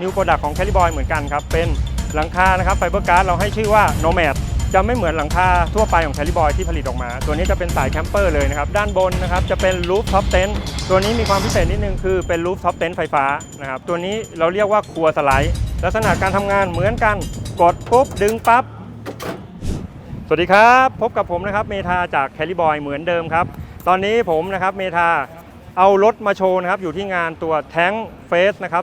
นิวโปรดักของแคลิบอยเหมือนกันครับ เป็นหลังคานะครับไฟเบอร์การ์ดเราให้ชื่อว่า Nomad จะไม่เหมือนหลังคาทั่วไปของแคลิบอยที่ผลิตออกมา ตัวนี้จะเป็นสายแคมเปอร์เลยนะครับ ด้านบนนะครับจะเป็นรูฟท็อปเต็นท์ตัวนี้มีความพิเศษนิดนึงคือเป็นรูฟท็อปเต็นท์ไฟฟ้านะครับ ตัวนี้เราเรียกว่าครัวสไลด์ลักษณะการทำงานเหมือนกัน กดปุ๊บดึงปั๊บ สวัสดีครับ พบกับผมนะครับเมธาจากแคลิบอยเหมือนเดิมครับ ตอนนี้ผมนะครับเมธา เอารถมาโชว์นะครับอยู่ที่งานตัวแท้งเฟสนะครับ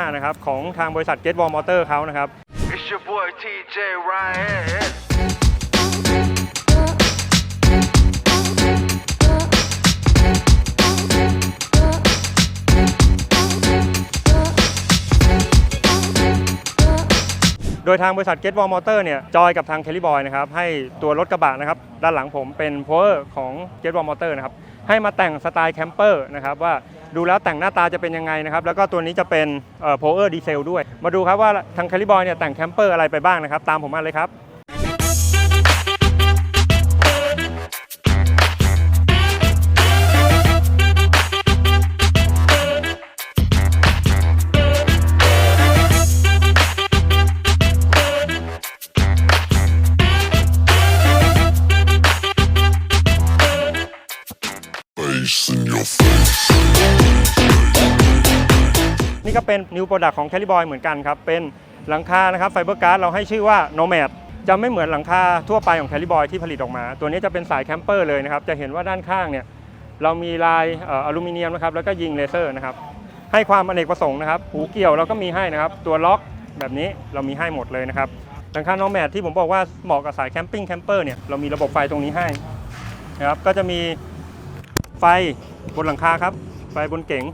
2025 นะครับ ของทางบริษัท Get Wall Motor เขานะครับ It's your boy TJ Ryan. โดยทางบริษัท Get Wall Motor เนี่ยจอยกับทาง Kelly Boy นะครับให้ตัวรถกระบะนะครับด้านหลังผมเป็นโพเ e อร์ของ Get Wall Motor นะครับ ให้มาแต่งสไตล์แคมเปอร์นะครับว่าดูแล้วแต่งหน้าตาจะเป็นยังไงนะครับแล้วก็ตัวนี้จะเป็นโพเออร์ดีเซลด้วย มาดูครับว่าทางแคลิบอยเนี่ยแต่งแคมเปอร์อะไรไปบ้างนะครับ ตามผมมาเลยครับ นี่ก็เป็นนิวโปรดักของ Kelly Boy เหมือนกันครับ เป็นหลังคานะครับไฟเบอร์การ์ดเราให้ชื่อว่า Nomad จะไม่เหมือนหลังคาทั่วไปของ Kelly Boy ที่ผลิตออกมา ตัวนี้จะเป็นสายแคมเปอร์เลยนะครับ จะเห็นว่าด้านข้างเนี่ยเรามีลายอลูมิเนียมนะครับแล้วก็ยิงเลเซอร์นะครับให้ความอเนกประสงค์นะครับหูเกี่ยวเราก็มีให้นะครับ ตัวล็อกแบบนี้เรามีให้หมดเลยนะครับหลังคา Nomad ที่ผมบอกว่าเหมาะกับสายแคมปิ้งแคมเปอร์เนี่ยเรามีระบบไฟตรงนี้ให้นะครับก็จะมีไฟบนหลังคาครับไฟบนเก๋ง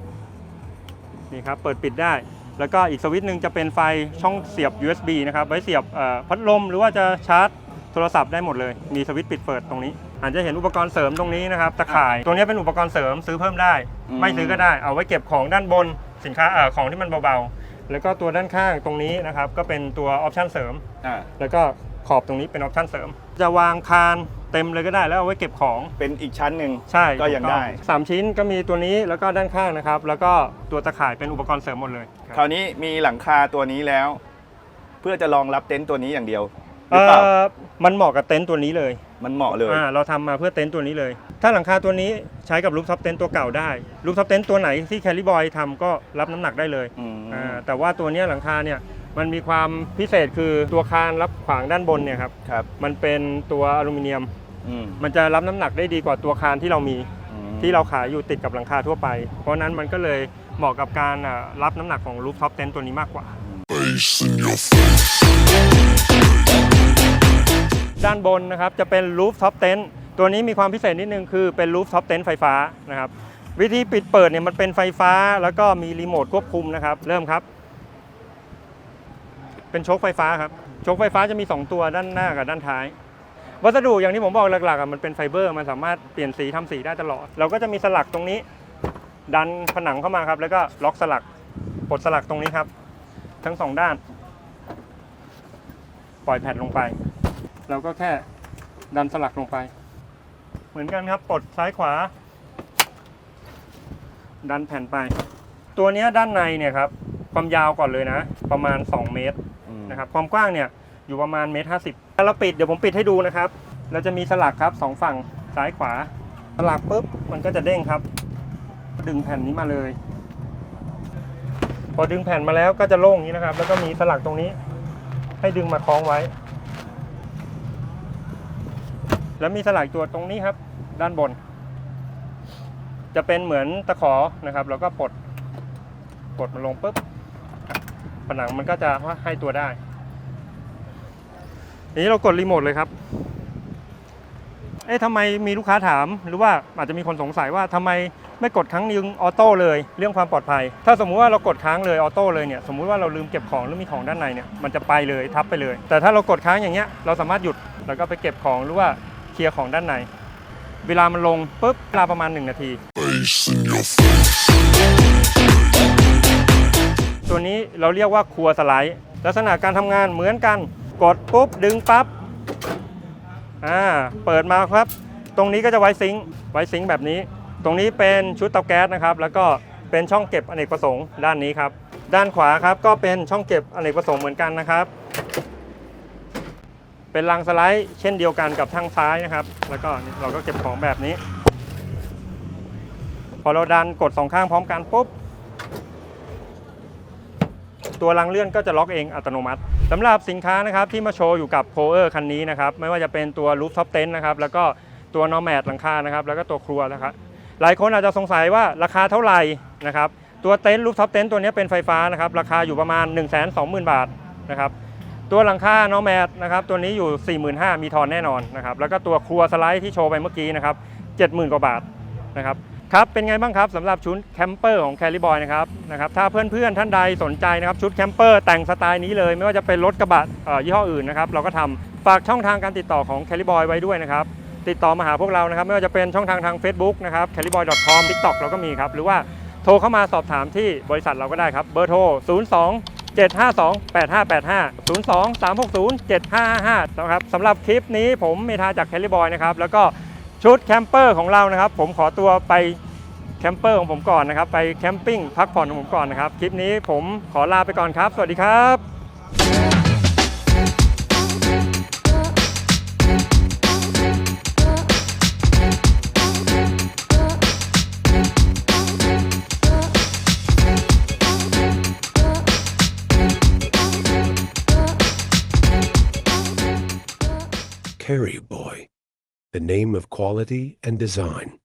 นี่ครับเปิดปิดได้ แล้วก็อีกสวิตช์หนึ่งจะเป็นไฟช่องเสียบ USB นะครับไว้เสียบเอ่อพัดลมหรือว่าจะชาร์จโทรศัพท์ได้หมดเลย มีสวิตช์ปิดเปิดตรงนี้อาจจะเห็นอุปกรณ์เสริมตรงนี้นะครับตะข่ายตรงนี้เป็นอุปกรณ์เสริมซื้อเพิ่มได้อืมไม่ซื้อก็ได้เอาไว้เก็บของด้านบนสินค้าเอ่อของที่มันเบาๆ แล้วก็ตัวด้านข้างตรงนี้นะครับก็เป็นตัวออปชันเสริมอ่าแล้วก็ขอบตรงนี้เป็นออปชันเสริม จะวางคานเต็มเลยก็ได้แล้วเอาไว้เก็บของเป็นอีกชั้นหนึ่งใช่ก็ยังถูต้อได้ สามชิ้นก็มีตัวนี้แล้วก็ด้านข้างนะครับ แล้วก็ตัวตะข่ายเป็นอุปกรณ์เสริมหมดเลยคราวนี้มีหลังคาตัวนี้แล้ว เพื่อจะรองรับเต็นท์ตัวนี้อย่างเดียวหเอรือเปล่าอมันเหมาะกับเต็นท์ตัวนี้เลย มันเหมาะเลยอ่าเราทำมาเพื่อเต็นท์ตัวนี้เลย ถ้าหลังคาตัวนี้ใช้กับรูฟท็อปเต็นท์ตัวเก่าได้รูฟท็อปเต็นท์ตัวไหนที่แคลิบอยทำก็รับน้ำหนักได้เลยอืมอ่าแต่ว่าตัวเนี้ยหลังคาเนี่ย มันมีความพิเศษคือตัวคานรับขวางด้านบนเนี่ยครับครับมันเป็นตัวอลูมิเนียม อืมมันจะรับน้ำหนักได้ดีกว่าตัวคานที่เรามีอืมที่เราขายอยู่ติดกับหลังคาทั่วไป เพราะฉะนั้นมันก็เลยเหมาะกับการอ่ารับน้ำหนักของรูฟท็อปเต็นท์ตัวนี้มากกว่า Face in your face. ด้านบนนะครับจะเป็นรูฟท็อปเต็นท์ตัวนี้มีความพิเศษนิดนึงคือเป็นรูฟท็อปเต็นท์ไฟฟ้านะครับวิธีปิดเปิดเนี่ยมันเป็นไฟฟ้าแล้วก็มีรีโมทควบคุมนะครับเริ่มครับ เป็นโชคไฟฟ้าครับ โชคไฟฟ้าจะมี 2 ตัวด้านหน้ากับด้านท้าย วัสดุอย่างที่ผมบอกหลักๆอะมันเป็นไฟเบอร์ มันสามารถเปลี่ยนสีทำสีได้ตลอด เราก็จะมีสลักตรงนี้ ดันผนังเข้ามาครับ แล้วก็ล็อกสลักปลดสลักตรงนี้ครับ ทั้งสองด้าน ปล่อยแผ่นลงไป เราก็แค่ดันสลักลงไป เหมือนกันครับปลดซ้ายขวา ดันแผ่นไป ตัวนี้ด้านในเนี่ยครับ ความยาวก่อนเลยนะ ประมาณ 2 เมตรอืมนะครับ ความกว้างเนี่ยอยู่ประมาณเมตรห้าสิบถ้าเราปิดเดี๋ยวผมปิดให้ดูนะครับ เราจะมีสลักครับสองฝั่งซ้ายขวา สลักปุ๊บมันก็จะเด้งครับ ดึงแผ่นนี้มาเลย พอดึงแผ่นมาแล้วก็จะโล่งอย่างนี้นะครับ แล้วก็มีสลักตรงนี้ ให้ดึงมาคล้องไว้ แล้วมีสลักตัวตรงนี้ครับ ด้านบน จะเป็นเหมือนตะขอนะครับ แล้วก็ปลดปลดมันลงปุ๊บ ผนังมันก็จะให้ตัวได้ทีนี้เรากดรีโมทเลยครับ เอ๊ะทำไมมีลูกค้าถาม หรือว่าอาจจะมีคนสงสัยว่าทำไมไม่กดครั้งนึงออโต้เลย เรื่องความปลอดภัย ถ้าสมมุติว่าเรากดค้างเลยออโต้เลยเนี่ย สมมุติว่าเราลืมเก็บของหรือมีของด้านในเนี่ย มันจะไปเลยทับไปเลย แต่ถ้าเรากดค้างอย่างเงี้ย เราสามารถหยุดแล้วก็ไปเก็บของหรือว่าเคลียร์ของด้านใน เวลามันลงปุ๊บเวลาประมาณ 1 นาที ตัวนี้เราเรียกว่าครัวสไลด์ ลักษณะการทำงานเหมือนกัน กดปุ๊บดึงปั๊บอ่าเปิดมาครับ ตรงนี้ก็จะไว้ซิงค์ไว้ซิงค์แบบนี้ ตรงนี้เป็นชุดเตาแก๊สนะครับ แล้วก็เป็นช่องเก็บอเนกประสงค์ด้านนี้ครับ ด้านขวาครับก็เป็นช่องเก็บอเนกประสงค์เหมือนกันนะครับ เป็นรางสไลด์เช่นเดียวกันกับทางซ้ายนะครับ แล้วก็เราก็เก็บของแบบนี้ พอเราดันกดสองข้างพร้อมกันปุ๊บ ตัวรางเลื่อนก็จะล็อกเองอัตโนมัติสำหรับสินค้านะครับที่มาโชว์อยู่กับโพเออร์คันนี้นะครับไม่ว่าจะเป็นตัวรูฟท็อปเต็นนะครับแล้วก็ตัวนอแมดหลังคานะครับแล้วก็ตัวครัวนะครับหลายคนอาจจะสงสัยว่าราคาเท่าไหร่นะครับตัวเต็นท์รูฟท็อปเต็นท์ตัวนี้เป็นไฟฟ้านะครับราคาอยู่ประมาณ 1 2 0 0 0 0 บาทนะครับตัวหลังคานอแมดนะครับตัวนี้อยู่ 45,000มีทอนแน่นอนนะครับแล้วก็ตัวครัวสไลด์ที่โชว์ไปเมื่อกี้นะครับ70,000 กว่าบาทนะครับ ครับเป็นไงบ้างครับสำหรับชุดแคมเปอร์ของแคลิบอยนะครับนะครับถ้าเพื่อนๆท่านใดสนใจนะครับชุดแคมเปอร์แต่งสไตล์นี้เลย ไม่ว่าจะเป็นรถกระบะยี่ห้ออื่นนะครับเราก็ทำฝากช่องทางการติดต่อของแคลิบอยไว้ด้วยนะครับติดต่อมาหาพวกเรานะครับไม่ว่าจะเป็นช่องทางทาง Facebook นะครับ c a l i b o y c o m TikTok เราก็มีครับ หรือว่าโทรเข้ามาสอบถามที่บริษัทเราก็ได้ครับ เบอร์โทร 02 752 8585 02 360 7555นะครับสำหรับคลิปนี้ผมเมธาจาก c a l i b o y นะครับแล้วก็ ชุดแคมเปอร์ของเรานะครับ ผมขอตัวไปแคมเปอร์ของผมก่อนนะครับ ไปแคมปิ้งพักผ่อนของผมก่อนนะครับ คลิปนี้ผมขอลาไปก่อนครับ สวัสดีครับ Carry Boy, the name of quality and design.